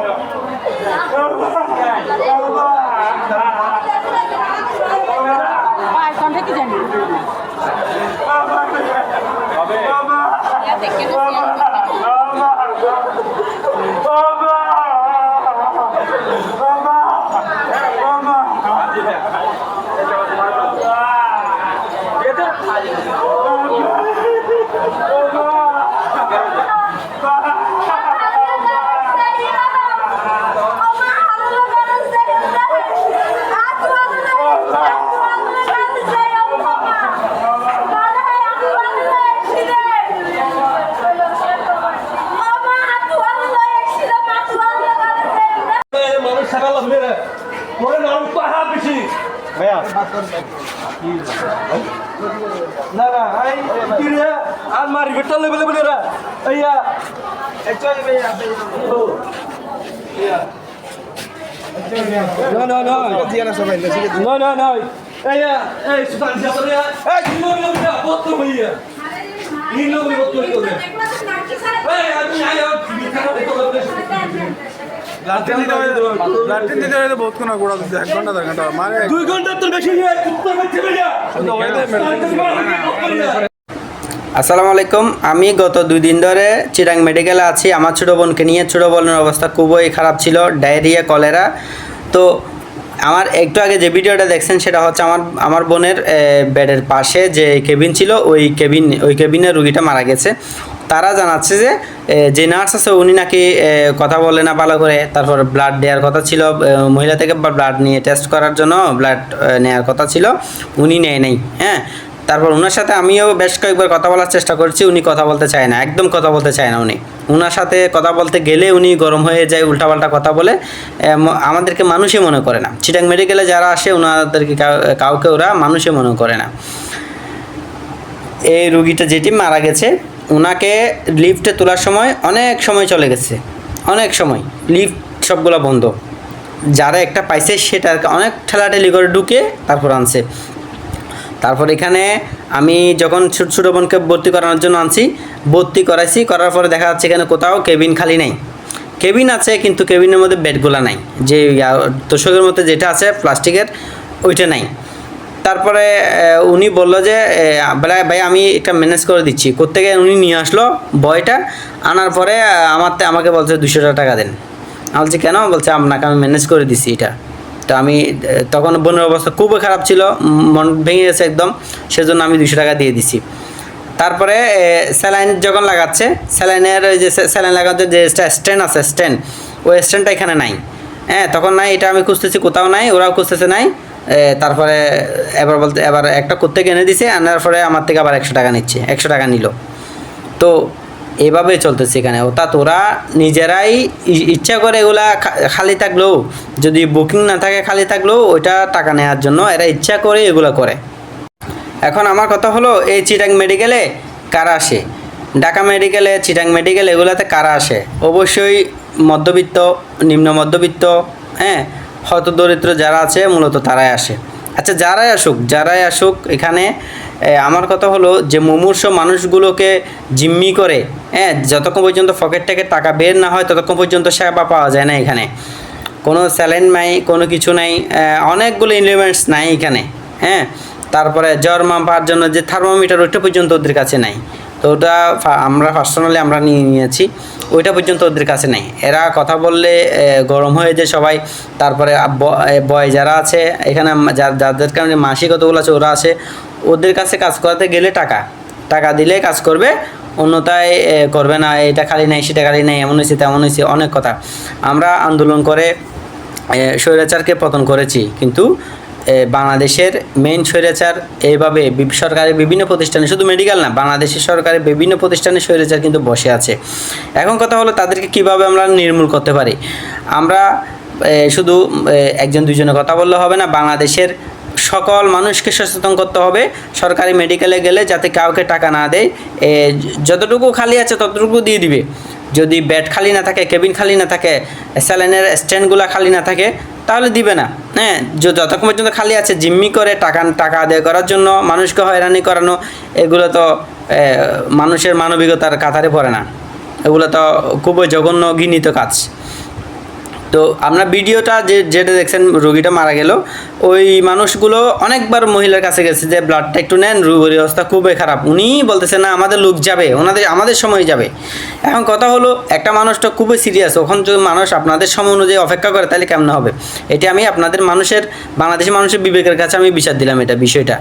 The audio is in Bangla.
ভাই আল্লাহ মেরে পরে নাম পাহা পিছি ভাইয়া না না আই কিরে আর মারি বেটা লেবেলে বেলেরা আইয়া একচুয়ালি ভাইয়া ইয়া No, no, no. No, no, no. Ei, ei, Suzane, já falei. Ei, de novo, não me dá. Bota uma aí. De novo, bota uma aí. Ei, a minha, eu. Me cara, eu tô lá. লাট্রিন দিতে হয় লাট্রিন দিতে হয় বহুত গোড়া দিতে এক ঘণ্টা দেড় ঘণ্টা মানে দুই ঘণ্টা তোর বেশি নিয়ে কুত্তা বেঁচে বেরিয়া আসসালামু আলাইকুম আমি গত দুই দিন ধরে চিরাং মেডিকেলে আছি। আমার ছোটো বোনকে নিয়ে ছোটো বোনের অবস্থা খুবই খারাপ ছিল ডায়রিয়া কলেরা। তো আমার একটু আগে যে ভিডিওটা দেখছেন সেটা হচ্ছে আমার আমার বোনের বেডের পাশে যে কেবিন ছিল ওই কেবিন ওই কেবিনের রুগীটা মারা গেছে। তারা জানাচ্ছে যে যে নার্স আছে, উনি নাকি কথা বলে না ভালো করে। তারপর ব্লাড দেওয়ার কথা ছিল মহিলা থেকে ব্লাড নিয়ে টেস্ট করার জন্য ব্লাড নেওয়ার কথা ছিল, উনি নেয় নাই হ্যাঁ? তারপর ওনার সাথে আমিও বেশ কয়েকবার কথা বলার চেষ্টা করছি, উনি কথা বলতে চায় না, একদম কথা বলতে চায় না উনি। ওনার সাথে কথা বলতে গেলে উনি গরম হয়ে যায়, উল্টাপাল্টা কথা বলে আমাদেরকে মানুষই মনে করে না। চিটাং মেডিকেলে যারা আসে ওনাদেরকে কাউ- কাউকে ওরা মানুষই মনে করে না। এই রুগীটা যেটি মারা গেছে ওনাকে লিফটে তোলার সময় অনেক সময় চলে গেছে। অনেক সময়। লিফট সবগুলো বন্ধ। যারা একটা পাইছে সেটা অনেক ঠেলাঠেলি করে ঢুকে তারপর আনছে। তারপর এখানে আমি যখন ছোট ছোটো বোনকে ভর্তি করানোর জন্য আনছি, ভর্তি করাইছি, করার পরে দেখা যাচ্ছে এখানে কোথাও কেবিন খালি নাই। কেবিন আছে কিন্তু কেবিনের মধ্যে বেডগুলো নাই। যে তোষকের মধ্যে যেটা আছে, প্লাস্টিকের, ওইটা নাই। তারপরে উনি বলল যে আহ, ভাই আমি এটা ম্যানেজ করে দিচ্ছি। কোথেকে উনি নিয়ে আসলো বয়টা আনার পরে আমার আমাকে বলছে দুশো টাকা দেন। আমি বলছি কেন? বলছে আপনাকে আমি ম্যানেজ করে দিচ্ছি এটা। তো আমি তখন বোনের অবস্থা খুবই খারাপ ছিল মন ভেঙে গেছে একদম সেজন্য আমি দুশো টাকা দিয়ে দিছি। তারপরে স্যালাইন যখন লাগাচ্ছে স্যালাইনের যে স্যালাইন লাগাতে যে স্ট্যান্ড আছে স্ট্যান্ড ওই স্ট্যান্ডটা এখানে নাই। হ্যাঁ তখন নাই এটা আমি খুঁজতেছি কোথাও নাই ওরাও খুঁজতেছে নাই। তারপরে এবার বলতে, এবার একটা করতে এনে দিছে, আনার পরে আমার থেকে আবার একশো টাকা নিচ্ছে, একশো টাকা নিল। তো এভাবে চলতেছে এখানে। অর্থাৎ ওরা নিজেরাই ইচ্ছা করে এগুলা খালি থাকলেও যদি বুকিং না থাকে খালি থাকলেও ওইটা টাকা নেওয়ার জন্য এরা ইচ্ছা করে এগুলো করে। এখন আমার কথা হলো, এই চিটাং মেডিকেলে কারা আসে? ঢাকা মেডিকেলে, চিটাং মেডিকেল এগুলাতে কারা আসে? অবশ্যই মধ্যবিত্ত, নিম্ন মধ্যবিত্ত হ্যাঁ? হত দরিদ্র যারা আছে, মূলত তারাই আসে। আচ্ছা যারাই আসুক যারাই আসুক, এখানে আমার কথা হলো যে মুমূর্ষ মানুষগুলোকে জিম্মি করে হ্যাঁ যতক্ষণ পর্যন্ত পকেট থেকে টাকা বের না হয়, ততক্ষণ পর্যন্ত সেবা পাওয়া যায় না এখানে। কোনো স্যালেন নাই, কোনো কিছু নাই অনেকগুলো ইলিমেন্টস নাই এখানে হ্যাঁ তারপরে জ্বর মাপার জন্য যে থার্মোমিটার ওইটা পর্যন্ত ওদের কাছে নাই। তো ওটা আমরা পার্সোনালি আমরা নিয়ে নিয়েছি। ওইটা পর্যন্ত ওদের কাছে নেই। এরা কথা বললে গরম হয়ে যায় সবাই। তারপরে বয় যারা আছে, এখানে যা- যাদের কারণে মাসিক কতগুলো আছে, ওরা আছে। ওদের কাছে কাজ করাতে গেলে টাকা। টাকা দিলে কাজ করবে অন্যতায় করবে না, এটা খালি নাই, সেটা খালি নাই, এমন হয়েছে, তেমন হয়েছে, অনেক কথা। আমরা আন্দোলন করে স্বৈরাচারকে পতন করেছি, কিন্তু বাংলাদেশের মেইন স্বৈরাচার এইভাবে সরকারের বিভিন্ন প্রতিষ্ঠানে, শুধু মেডিকেল না, বাংলাদেশের সরকারের বিভিন্ন প্রতিষ্ঠানে স্বৈরাচার কিন্তু বসে আছে। এখন কথা হলো তাদেরকে কীভাবে আমরা নির্মূল করতে পারি? আমরা শুধু একজন দুজনে কথা বললে হবে না, বাংলাদেশের সকল মানুষকে সচেতন করতে হবে, সরকারি মেডিকেলে গেলে যাতে কাউকে টাকা না দেয় যতটুকু খালি আছে ততটুকু দিয়ে দিবে। যদি বেড খালি না থাকে কেবিন খালি না থাকে স্যালাইনের স্ট্যান্ডগুলো খালি না থাকে, তাহলে দিবে না। হ্যাঁ যতক্ষণ পর্যন্ত খালি আছে, জিম্মি করে টাকা টাকা আদায় করার জন্য মানুষকে হয়রানি করানো, এগুলো তো মানুষের মানবিকতার কাতারে পড়ে না। এগুলো তো খুবই জঘন্য ঘৃণিত কাজ। তো আপনার ভিডিওটা যে যেটা দেখছেন, রোগীটা মারা গেল। ওই মানুষগুলো অনেকবার মহিলার কাছে গেছে যে ব্লাডটা একটু নেন, রোগীর অবস্থা খুবই খারাপ। উনি বলতেছে, না, আমাদের লোক যাবে, ওনাদের, আমাদের সময় যাবে। এখন কথা হলো, একটা মানুষটা খুবই সিরিয়াস ওখান যদি মানুষ আপনাদের সময় অনুযায়ী অপেক্ষা করে, তাহলে কেমন হবে? এটা আমি আপনাদের মানুষের বাংলাদেশের মানুষের বিবেকের কাছে আমি বিচার দিলাম এটা বিষয়টা।